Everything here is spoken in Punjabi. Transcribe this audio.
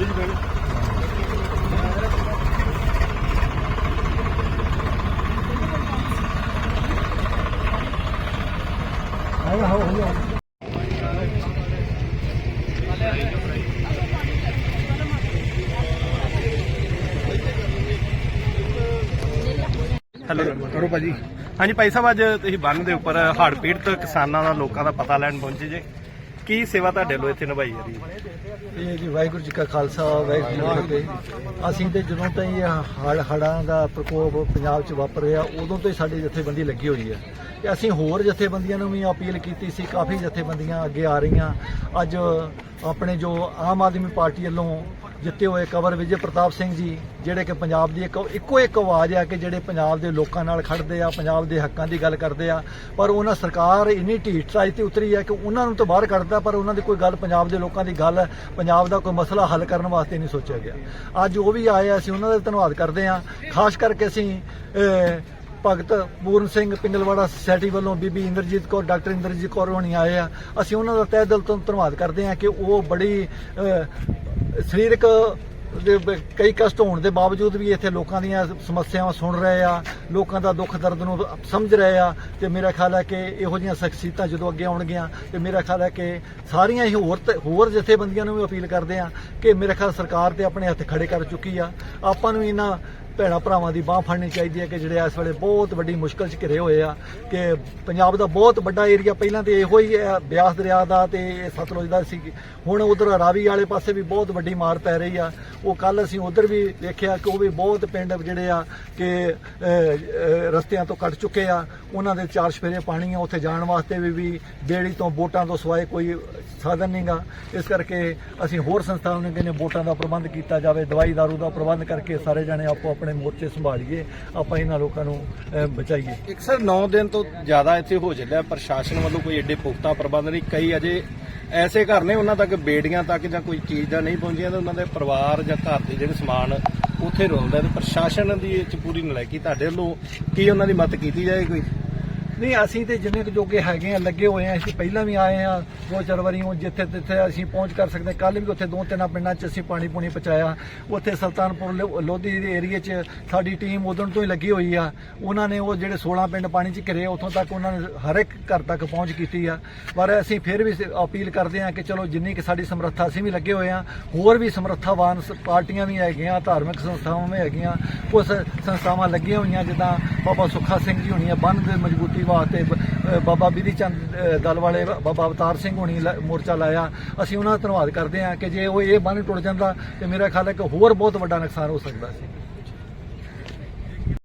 ਗੱਡੀ 'ਚ ਬੈਠ ਆਇਆ ਹੋ ਹੋ ਹੈਲੋ। ਕਰੋ ਭਾਜੀ। ਹਾਂਜੀ ਭਾਈ ਸਾਹਿਬ ਅੱਜ ਤੁਸੀਂ ਬੰਨ ਦੇ ਉੱਪਰ ਹੜ੍ਹ ਪੀੜਤ ਕਿਸਾਨਾਂ ਦਾ ਲੋਕਾਂ ਦਾ ਪਤਾ ਲੈਣ ਪਹੁੰਚੇ ਜੇ। ਕੀ ਸੇਵਾ ਤੁਹਾਡੇ ਵੱਲੋਂ ਇੱਥੇ ਨਿਭਾਈ ਜਾ ਰਹੀ ਹੈ? ਇਹ ਜੀ ਵਾਹਿਗੁਰੂ ਜੀ ਕਾ ਖਾਲਸਾ, ਵਾਹਿਗੁਰੂ ਜੀ ਕੀ ਫਤਿਹ। ਅਸੀਂ ਤੇ ਜਦੋਂ ਤੋਂ ਇਹ ਹੜ ਹੜਾਂ ਦਾ ਪ੍ਰਕੋਪ ਪੰਜਾਬ 'ਚ ਵਾਪਰ ਰਿਹਾ, ਉਦੋਂ ਤੋਂ ਹੀ ਸਾਡੀ ਜਥੇਬੰਦੀ ਲੱਗੀ ਹੋਈ ਹੈ। ਤੇ ਅਸੀਂ ਹੋਰ ਜਥੇਬੰਦੀਆਂ ਨੂੰ ਵੀ ਅਪੀਲ ਕੀਤੀ ਸੀ, ਕਾਫੀ ਜਥੇਬੰਦੀਆਂ ਅੱਗੇ ਆ ਰਹੀਆਂ। ਅੱਜ ਆਪਣੇ ਜੋ ਆਮ ਆਦਮੀ ਪਾਰਟੀ ਵੱਲੋਂ ਜਿੱਤੇ ਹੋਏ ਕਵਰ ਵਿਜੇ ਪ੍ਰਤਾਪ ਸਿੰਘ ਜੀ, ਜਿਹੜੇ ਕਿ ਪੰਜਾਬ ਦੀ ਇੱਕੋ ਇੱਕ ਆਵਾਜ਼ ਆ ਕਿ ਜਿਹੜੇ ਪੰਜਾਬ ਦੇ ਲੋਕਾਂ ਨਾਲ ਖੜਦੇ ਆ, ਪੰਜਾਬ ਦੇ ਹੱਕਾਂ ਦੀ ਗੱਲ ਕਰਦੇ ਆ, ਪਰ ਉਹਨਾਂ ਸਰਕਾਰ ਇੰਨੀ ਢੀਠਾਈ ਤੇ ਉਤਰੀ ਹੈ ਕਿ ਉਹਨਾਂ ਨੂੰ ਤਾਂ ਬਾਹਰ ਕੱਢਦਾ ਪਰ ਉਹਨਾਂ ਦੀ ਕੋਈ ਗੱਲ ਪੰਜਾਬ ਦੇ ਲੋਕਾਂ ਦੀ ਗੱਲ, ਪੰਜਾਬ ਦਾ ਕੋਈ ਮਸਲਾ ਹੱਲ ਕਰਨ ਵਾਸਤੇ ਨਹੀਂ ਸੋਚਿਆ ਗਿਆ। ਅੱਜ ਉਹ ਵੀ ਆਏ ਆ, ਅਸੀਂ ਉਹਨਾਂ ਦਾ ਧੰਨਵਾਦ ਕਰਦੇ ਆ। ਖਾਸ ਕਰਕੇ ਅਸੀਂ ਭਗਤ ਪੂਰਨ ਸਿੰਘ ਪਿੰਗਲਵਾੜਾ ਸੁਸਾਇਟੀ ਵੱਲੋਂ ਬੀਬੀ ਇੰਦਰਜੀਤ ਕੌਰ, ਡਾਕਟਰ ਇੰਦਰਜੀਤ ਕੌਰ ਹੋਣੀ ਆਏ ਆ। ਅਸੀਂ ਉਹਨਾਂ ਦਾ ਤਹਿ ਦਿਲ ਤੋਂ ਧੰਨਵਾਦ ਕਰਦੇ ਆ ਕਿ ਉਹ ਬੜੀ ਸਰੀਰਕ ਦੇ ਕਈ ਕਸ਼ਟ ਹੋਣ ਦੇ ਬਾਵਜੂਦ ਵੀ ਇੱਥੇ ਲੋਕਾਂ ਦੀਆਂ ਸਮੱਸਿਆਵਾਂ ਸੁਣ ਰਹੇ ਆ, ਲੋਕਾਂ ਦਾ ਦੁੱਖ ਦਰਦ ਨੂੰ ਸਮਝ ਰਹੇ ਆ ਤੇ ਮੇਰਾ ਖਿਆਲ ਹੈ ਕਿ ਇਹੋ ਜਿਹੀਆਂ ਸ਼ਖਸੀਅਤਾਂ ਜਦੋਂ ਅੱਗੇ ਆਉਣਗੀਆਂ ਤੇ ਮੇਰਾ ਖਿਆਲ ਹੈ ਕਿ ਸਾਰੀਆਂ ਹੀ ਹੋਰ ਹੋਰ ਜਥੇਬੰਦੀਆਂ ਨੂੰ ਵੀ ਅਪੀਲ ਕਰਦੇ ਆ ਕਿ ਮੇਰੇ ਖਿਆਲ ਸਰਕਾਰ ਤੇ ਆਪਣੇ ਹੱਥ ਖੜੇ ਕਰ ਚੁੱਕੀ ਆ। ਆਪਾਂ ਨੂੰ ਇਹਨਾਂ ਭੈਣਾਂ ਭਰਾਵਾਂ ਦੀ ਬਾਹ ਫੜਨੀ ਚਾਹੀਦੀ ਹੈ ਕਿ ਜਿਹੜੇ ਇਸ ਵੇਲੇ ਬਹੁਤ ਵੱਡੀ ਮੁਸ਼ਕਲ 'ਚ ਘਿਰੇ ਹੋਏ ਆ ਕਿ ਪੰਜਾਬ ਦਾ ਬਹੁਤ ਵੱਡਾ ਏਰੀਆ ਪਹਿਲਾਂ ਤੇ ਇਹੋ ਹੀ ਹੈ, ਬਿਆਸ ਦਰਿਆ ਦਾ ਤੇ ਸਤਲੁਜ ਦਾ ਸੀ। ਹੁਣ ਉਧਰ ਰਾਵੀ ਵਾਲੇ ਪਾਸੇ ਵੀ ਬਹੁਤ ਵੱਡੀ ਮਾਰ ਪੈ ਰਹੀ ਆ। ਉਹ ਕੱਲ ਅਸੀਂ ਉਧਰ ਵੀ ਦੇਖਿਆ ਕਿ ਉਹ ਵੀ ਬਹੁਤ ਪਿੰਡ ਜਿਹੜੇ ਆ ਕਿ ਰਸਤਿਆਂ ਤੋਂ ਕੱਟ ਚੁੱਕੇ ਆ। ਉਹਨਾਂ ਦੇ ਚਾਰ ਸਫੇਰੇ ਪਾਣੀ ਆ ਉੱਥੇ ਜਾਣ ਵਾਸਤੇ ਵੀ ਵੀ ਬੇੜੀ ਤੋਂ ਬੋਟਾਂ ਤੋਂ ਸਵਾਏ ਕੋਈ ਸਾਧਨ ਨਹੀਂਗਾ ਇਸ ਕਰਕੇ ਅਸੀਂ ਹੋਰ ਸੰਸਥਾਵਾਂ ਨੂੰ ਕਹਿੰਦੇ ਵੋਟਾਂ ਦਾ ਪ੍ਰਬੰਧ ਕੀਤਾ ਜਾਵੇ, ਦਵਾਈ ਦਾਰੂ ਦਾ ਪ੍ਰਬੰਧ ਕਰਕੇ ਸਾਰੇ ਜਣੇ ਆਪੋ ਆਪਣੇ ਮੋਰਚੇ ਸੰਭਾਲੀਏ, ਆਪਾਂ ਇਹਨਾਂ ਲੋਕਾਂ ਨੂੰ ਬਚਾਈਏ। ਇੱਕ ਸਰ 9 ਦਿਨ ਤੋਂ ਜ਼ਿਆਦਾ ਇੱਥੇ ਹੋ ਚੱਲਿਆ, ਪ੍ਰਸ਼ਾਸਨ ਵੱਲੋਂ ਕੋਈ ਏਡੇ ਪੁਖਤਾ ਪ੍ਰਬੰਧ ਨਹੀਂ, ਕਈ ਅਜੇ ਐਸੇ ਘਰ ਨੇ ਉਹਨਾਂ ਤੱਕ ਬੇੜੀਆਂ ਤੱਕ ਜਾਂ ਕੋਈ ਚੀਜ਼ ਦਾ ਨਹੀਂ ਪਹੁੰਚੀਆਂ ਤਾਂ ਉਹਨਾਂ ਦੇ ਪਰਿਵਾਰ ਜਾਂ ਘਰ ਦੇ ਜਿਹੜੇ ਸਮਾਨ ਉੱਥੇ ਰੋਲਦਾ ਤੇ ਪ੍ਰਸ਼ਾਸਨ ਦੀ ਇਹ ਚ ਪੂਰੀ ਨਲਾਇਕੀ ਤੁਹਾਡੇ ਵੱਲੋਂ ਕੀ ਉਹਨਾਂ ਦੀ ਮਦਦ ਕੀਤੀ ਜਾਏ ਕੋਈ? ਨਹੀਂ, ਅਸੀਂ ਤੇ ਜਿੰਨੇ ਕੁ ਜੋਗੇ ਹੈਗੇ ਆ, ਲੱਗੇ ਹੋਏ ਆ, ਅਸੀਂ ਪਹਿਲਾਂ ਵੀ ਆਏ ਆ, ਦੋ ਚਾਰ ਵਾਰੀ ਉਹ ਜਿੱਥੇ ਜਿੱਥੇ ਅਸੀਂ ਪਹੁੰਚ ਕਰ ਸਕਦੇ ਕੱਲ ਵੀ ਉੱਥੇ ਦੋ ਤਿੰਨਾਂ ਪਿੰਡਾਂ 'ਚ ਅਸੀਂ ਪਾਣੀ ਪੂਣੀ ਪਹੁੰਚਾਇਆ। ਉੱਥੇ ਸੁਲਤਾਨਪੁਰ, ਲੋ- ਲੋਧੀ ਦੇ ਏਰੀਏ 'ਚ ਸਾਡੀ ਟੀਮ ਉਦੋਂ ਤੋਂ ਹੀ ਲੱਗੀ ਹੋਈ ਆ। ਉਹਨਾਂ ਨੇ ਉਹ ਜਿਹੜੇ 16 ਪਿੰਡ ਪਾਣੀ 'ਚ ਘਿਰੇ, ਉੱਥੋਂ ਤੱਕ ਉਹਨਾਂ ਨੇ ਹਰ ਇੱਕ ਘਰ ਤੱਕ ਪਹੁੰਚ ਕੀਤੀ ਆ। ਪਰ ਅਸੀਂ ਫਿਰ ਵੀ ਅਪੀਲ ਕਰਦੇ ਆ ਕਿ ਚਲੋ ਜਿੰਨੀ ਕਿ ਸਾਡੀ ਸਮਰੱਥਾ, ਅਸੀਂ ਵੀ ਲੱਗੇ ਹੋਏ ਆ। ਹੋਰ ਵੀ ਸਮਰੱਥਾਵਾਨ ਸ- ਪਾਰਟੀਆਂ ਵੀ ਹੈਗੀਆਂ, ਧਾਰਮਿਕ ਸੰਸਥਾਵਾਂ ਵੀ ਹੈਗੀਆਂ। ਕੁਝ ਸੰਸਥਾਵਾਂ ਲੱਗੀਆਂ ਹੋਈਆਂ, ਜਿੱਦਾਂ ਬਾਬਾ ਸੁੱਖਾ ਸਿੰਘ ਜੀ ਹੋਣੀ ਆ ਬੰਨ ਦੇ ਮਜ਼ਬੂਤੀ ਵਾਸਤੇ ਬਾਬਾ ਬਿਧੀ ਚੰਦ ਦਲ ਵਾਲੇ ਬਾਬਾ ਅਵਤਾਰ ਸਿੰਘ ਹੋਣੀ ਮੋਰਚਾ ਲਾਇਆ। ਅਸੀਂ ਉਹਨਾਂ ਦਾ ਧੰਨਵਾਦ ਕਰਦੇ ਹਾਂ ਕਿ ਜੇ ਉਹ ਇਹ ਬੰਨ ਟੁੱਟ ਜਾਂਦਾ ਤੇ ਮੇਰਾ ਖਿਆਲ ਹੈ ਕਿ ਹੋਰ ਬਹੁਤ ਵੱਡਾ ਨੁਕਸਾਨ ਹੋ ਸਕਦਾ ਸੀ।